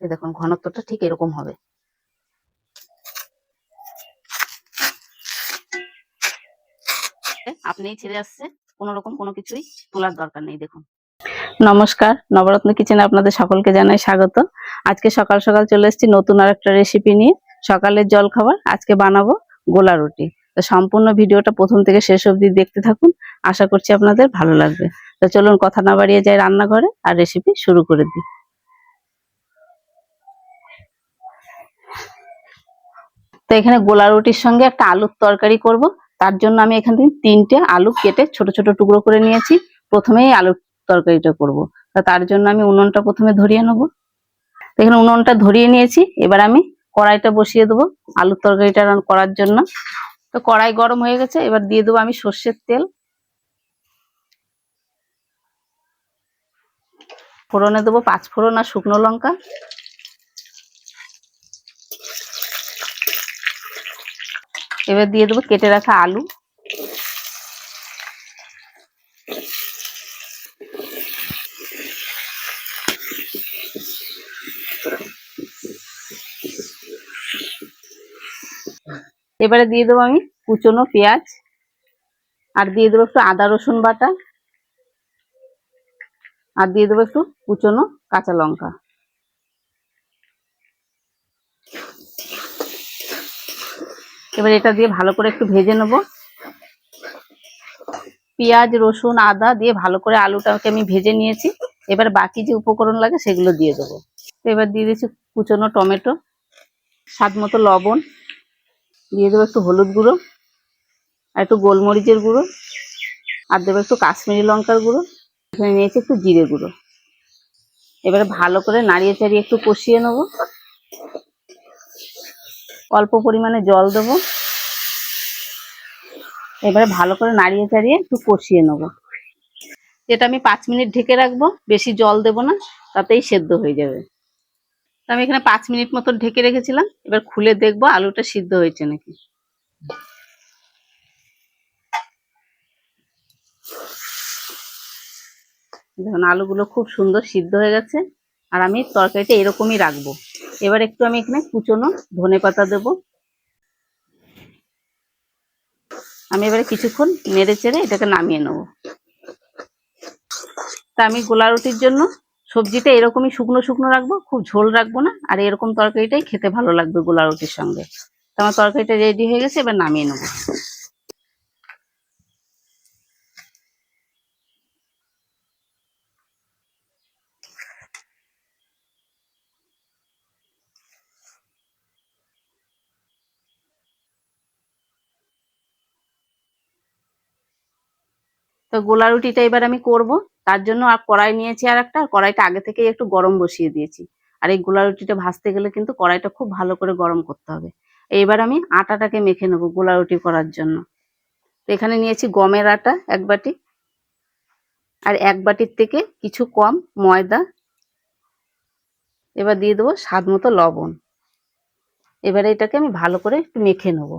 দেখুন, ঘনত্বটা ঠিক এরকম হবে। আপনিই ছেড়ে আসছে, কোনো রকম কোনো কিছুই তোলার দরকার নেই, দেখুন। নমস্কার, নবরত্ন কিচেনে আপনাদের সকলকে জানাই স্বাগত। আজকে সকাল সকাল চলে এসেছি নতুন আর একটা রেসিপি নিয়ে। সকালের জল খাবার, আজকে বানাবো গোলা রুটি। তো সম্পূর্ণ ভিডিওটা প্রথম থেকে শেষ অবধি দেখতে থাকুন, আশা করছি আপনাদের ভালো লাগবে। তো চলুন, কথা না বাড়িয়ে যাই রান্নাঘরে আর রেসিপি শুরু করে দিই। তো এখানে গোলা রুটির সঙ্গে একটা আলুর তরকারি করব। তার জন্য আমি এখান থেকে তিনটে আলু কেটে ছোট ছোট টুকরো করে নিয়েছি। প্রথমেই আলুর তরকারিটা করব। তা তার জন্য আমি উনুনটা প্রথমে ধরিয়ে নেব। তো এখানে উনুনটা ধরিয়ে নিয়েছি। এবার আমি কড়াইটা বসিয়ে দেবো আলুর তরকারিটা করার জন্য। তো কড়াই গরম হয়ে গেছে। এবার দিয়ে দেবো আমি সর্ষের তেল। ফোড়নে দেবো পাঁচ ফোড়ন আর শুকনো লঙ্কা। এবার দিয়ে দেবো কেটে রাখা আলু। এবারে দিয়ে দেবো আমি কুচনো পেঁয়াজ। আর দিয়ে দেবো একটু আদা, রসুন বাটা। আর দিয়ে দেবো একটু কুচনো কাঁচা লঙ্কা। এবার এটা দিয়ে ভালো করে একটু ভেজে নেব। পেঁয়াজ, রসুন, আদা দিয়ে ভালো করে আলুটাকে আমি ভেজে নিয়েছি। এবার বাকি যে উপকরণ লাগে সেগুলো দিয়ে দেবো। এবার দিয়ে দিচ্ছি কুচনো টমেটো, স্বাদ মতো লবণ। দিয়ে দেবো একটু হলুদ গুঁড়ো আর একটু গোলমরিচের গুঁড়ো। আর দেবো একটু কাশ্মীরি লঙ্কার গুঁড়ো। এখানে নিয়েছি একটু জিরে গুঁড়ো। এবারে ভালো করে নাড়িয়ে চাড়িয়ে একটু কষিয়ে নেব। অল্প পরিমাণে জল দেবো। এবারে ভালো করে নাড়িয়ে চাড়িয়ে একটু কষিয়ে নেব। এটা আমি পাঁচ মিনিট ঢেকে রাখব, বেশি জল দেবো না, তাতেই সেদ্ধ হয়ে যাবে। তো আমি এখানে পাঁচ মিনিট মতন ঢেকে রেখেছিলাম, এবার খুলে দেখব আলুটা সিদ্ধ হয়েছে নাকি। দেখুন, আলুগুলো খুব সুন্দর সিদ্ধ হয়ে গেছে, আর আমি তরকারিটা এরকমই রাখব। এবার একটু আমি এখানে কুচনো ধনে পাতা দেবো। আমি এবারে কিছুক্ষণ নেড়ে চেড়ে এটাকে নামিয়ে নেব। তা আমি গোলা রুটির জন্য সবজিটা এরকমই শুকনো শুকনো রাখব, খুব ঝোল রাখব না, আর এরকম তরকারিটাই খেতে ভালো লাগবে গোলা রুটির সঙ্গে। তো আমার তরকারিটা রেডি হয়ে গেছে, এবার নামিয়ে নেব। তো গোলা রুটিটা এবার আমি করব। তার জন্য আর কড়াই নিয়েছি আর একটা কড়াইটা আগে থেকেই একটু গরম বসিয়ে দিয়েছি। আর এই গোলা রুটিটা ভাজতে গেলে কিন্তু কড়াইটা খুব ভালো করে গরম করতে হবে। এইবার আমি আটাটাকে মেখে নেব গোলা রুটি করার জন্য। তো এখানে নিয়েছি গমের আটা এক বাটি, আর এক বাটির থেকে কিছু কম ময়দা। এবার দিয়ে দেবো স্বাদ মতো লবণ। এবারে এটাকে আমি ভালো করে একটু মেখে নেব।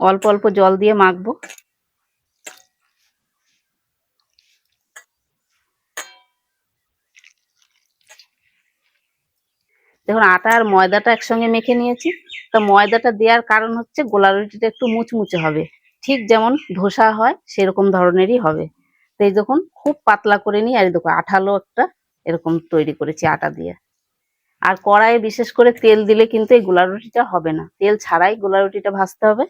অল্প অল্প জল দিয়ে মাখবো। দেখুন, আটা আর ময়দাটা একসঙ্গে মেখে নিয়েছি। তা ময়দাটা দেওয়ার কারণ হচ্ছে গোলা রুটিটা একটু মুচমুচে হবে। ঠিক যেমন ধোসা হয়, সেরকম ধরনেরই হবে। তো এই যখন খুব পাতলা করে নিই আর এই দেখো আঠালো একটা এরকম তৈরি করেছি আটা দিয়ে। আর কড়াইয়ে বিশেষ করে তেল দিলে কিন্তু এই গোলা রুটিটা হবে না। তেল ছাড়াই গোলা রুটিটা ভাজতে হবে।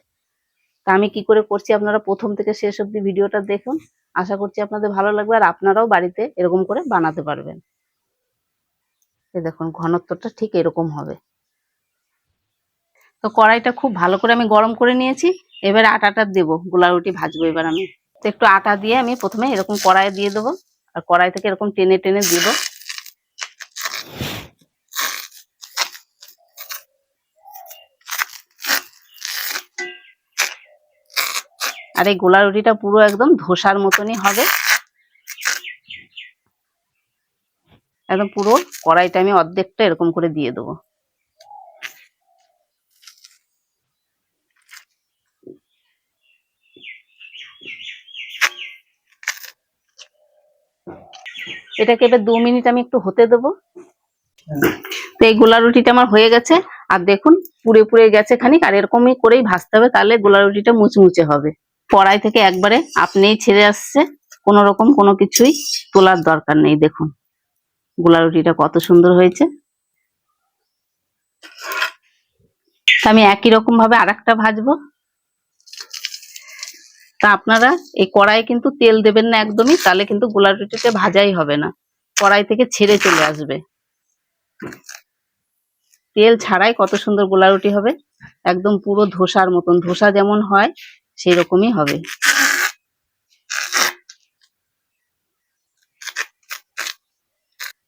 তা আমি কি করে করছি আপনারা প্রথম থেকে শেষ অবধি ভিডিওটা দেখুন। আশা করছি আপনাদের ভালো লাগবে আর আপনারাও বাড়িতে এরকম করে বানাতে পারবেন। এই দেখুন, ঘনত্বটা ঠিক এরকম হবে। তো কড়াইটা খুব ভালো করে আমি গরম করে নিয়েছি। এবার আটাটা দেবো গোলা রুটি ভাজবো এবার আমি। তো একটু আটা দিয়ে আমি প্রথমে এরকম কড়াইয়ে দিয়ে দেবো। আর কড়াই থেকে এরকম টেনে টেনে দেবো। আর এই গোলা রুটিটা পুরো একদম ধোসার মতনই হবে। একদম পুরো কড়াইটা আমি অর্ধেকটা এরকম করে দিয়ে দেবো। এটাকে এবার দু মিনিট আমি একটু হতে দেবো। তো এই গোলা রুটিটা আমার হয়ে গেছে। আর দেখুন, পুড়ে পুড়ে গেছে খানিক, আর এরকমই করেই ভাজতে হবে, তাহলে গোলা রুটিটা মুচমুচে হবে। কড়াই থেকে একবারে আপনিই ছেড়ে আসছে। কোনো রকম কোনো কিছুই তোলার দরকার নেই, দেখুন। গোলা রুটিটা কত সুন্দর হয়েছে। আমি একই রকম ভাবে আরেকটা ভাজবো। তা আপনারা এই কড়াই কিন্তু তেল দেবেন না একদমই, তাহলে কিন্তু গোলা রুটিতে ভাজাই হবে না। কড়াই থেকে ছেড়ে চলে আসবে। তেল ছাড়াই কত সুন্দর গোলা রুটি হবে। একদম পুরো ধোসার মতন, ধোসা যেমন হয় সেই রকমই হবে।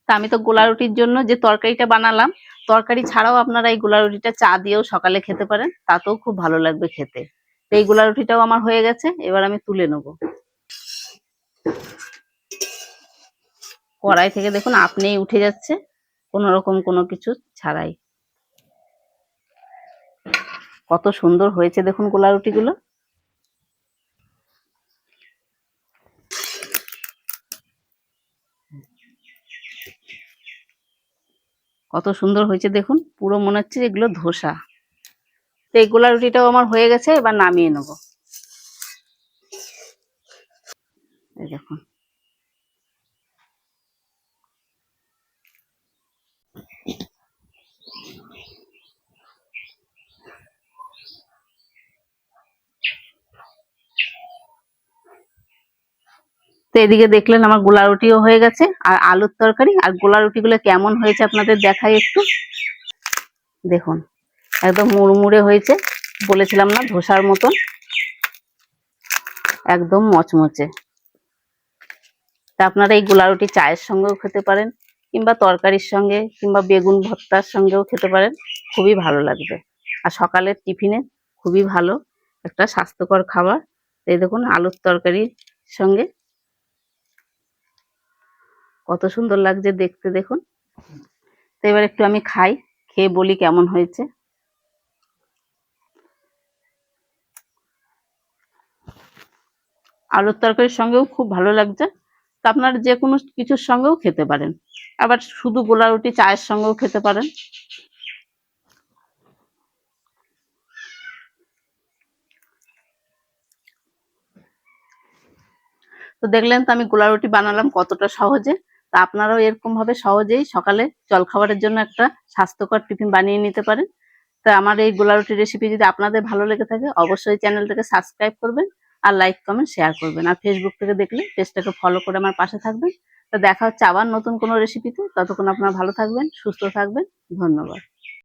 তা আমি তো গোলা রুটির জন্য যে তরকারিটা বানালাম, তরকারি ছাড়াও আপনারা এই গোলা রুটিটা চা দিয়েও সকালে খেতে পারেন, তাতেও খুব ভালো লাগবে খেতে। তো এই গোলা রুটিটাও আমার হয়ে গেছে, এবার আমি তুলে নেব। কড়াই থেকে দেখুন আপনিই উঠে যাচ্ছে, কোনো রকম কোনো কিছু ছাড়াই। কত সুন্দর হয়েছে দেখুন গোলা রুটিগুলো। কত সুন্দর হয়েছে দেখুন। পুরো মনে হচ্ছে এগুলো ধোসা। তো এই গোলা রুটিটাও আমার হয়ে গেছে, এবার নামিয়ে নেব। দেখুন। তো এদিকে দেখলেন আমার গোলা রুটিও হয়ে গেছে আর আলুর তরকারি। আর গোলা রুটিগুলো কেমন হয়েছে আপনাদের দেখাই একটু। দেখুন, একদম মুড়মুড়ে হয়েছে, বলেছিলাম না, ধোসার মতন। একদম মচমচে। তা আপনারা এই গোলা রুটি চায়ের সঙ্গেও খেতে পারেন, কিংবা তরকারির সঙ্গে, কিংবা বেগুন ভর্তার সঙ্গেও খেতে পারেন। খুবই ভালো লাগবে। আর সকালের টিফিনে খুবই ভালো, একটা স্বাস্থ্যকর খাবার। এই দেখুন, আলুর তরকারির সঙ্গে কত সুন্দর লাগছে দেখতে দেখুন। তো এবার একটু আমি খাই, খেয়ে বলি কেমন হয়েছে। আলুর তরকারির সঙ্গেও খুব ভালো লাগছে। তো আপনারা যে কোনো কিছুর সঙ্গেও খেতে পারেন। আবার শুধু গোলা রুটি চায়ের সঙ্গেও খেতে পারেন। তো দেখলেন তো আমি গোলা রুটি বানালাম কতটা সহজে। তা আপনারাও এরকম ভাবে সহজেই সকালে জলখাবারের জন্য একটা স্বাস্থ্যকর টিফিন বানিয়ে নিতে পারেন। তা আমার এই গোলা রুটি রেসিপি যদি আপনাদের ভালো লেগে থাকে, অবশ্যই চ্যানেলটাকে সাবস্ক্রাইব করবেন আর লাইক কমেন্ট শেয়ার করবেন। আর ফেসবুক থেকে দেখলে পেজটাকে ফলো করে আমার পাশে থাকবেন। তো দেখা হচ্ছে আবার নতুন কোনো রেসিপিতে ততক্ষণ আপনারা ভালো থাকবেন, সুস্থ থাকবেন। ধন্যবাদ।